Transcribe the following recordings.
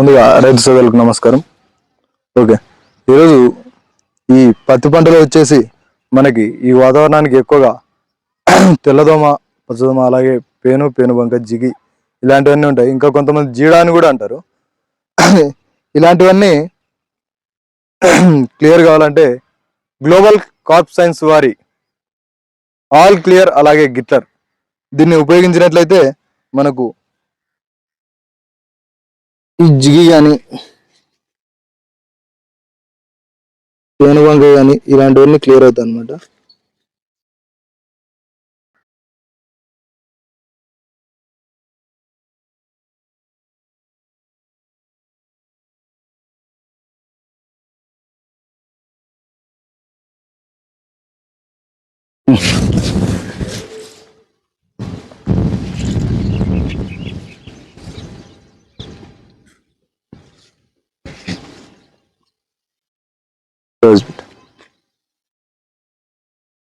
ముందుగా రైతు సోదరులకు నమస్కారం. ఓకే ఈరోజు ఈ పత్తి పంటలో వచ్చేసి మనకి ఈ వాతావరణానికి ఎక్కువగా తెల్లదోమ పచ్చదోమ అలాగే పేను పేను బంక జిగి ఇలాంటివన్నీ ఉంటాయి. ఇంకా కొంతమంది జీడా అని కూడా అంటారు. ఇలాంటివన్నీ క్లియర్ కావాలంటే గ్లోబల్ కార్ప్ సైన్స్ వారి ఆల్ క్లియర్ అలాగే గిట్లర్ దీన్ని ఉపయోగించినట్లయితే మనకు ఈ జిగి కానీ పేనుబంక కానీ ఇలాంటివన్నీ క్లియర్ అవుతాయి అనమాట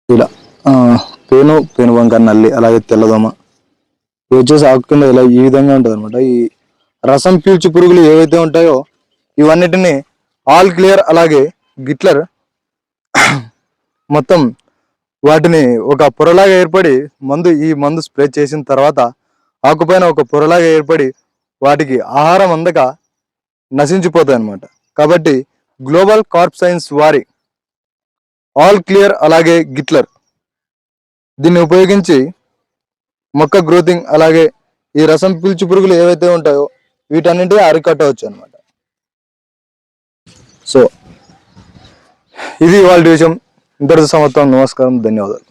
ఇలా ఆ, పేను పేను బంక నల్లి అలాగే తెల్లదోమ. ఇవి వచ్చేసి ఆకు కింద ఇలా ఈ విధంగా ఉంటుంది అనమాట ఈ రసం పీల్చు పురుగులు ఏవైతే ఉంటాయో ఇవన్నిటిని ఆల్ క్లియర్ అలాగే గిట్లర్ మొత్తం వాటిని ఒక పొరలాగా ఏర్పడి మందు ఈ మందు స్ప్రే చేసిన తర్వాత ఆకుపైన ఒక పొరలాగా ఏర్పడి వాటికి ఆహారం అందక నశించిపోతాయి అన్నమాట కాబట్టి గ్లోబల్ కార్ప్ సైన్స్ వారి ఆల్ క్లియర్ అలాగే గిట్లర్ దీన్ని ఉపయోగించి మొక్క గ్రోతింగ్ అలాగే ఈ రసం పీల్చు పురుగులు ఏవైతే ఉంటాయో వీటన్నింటి అరికట్టవచ్చు అనమాట సో ఇది వాళ్ళ విషయం ఇంతటి సంవత్సరం నమస్కారం. ధన్యవాదాలు.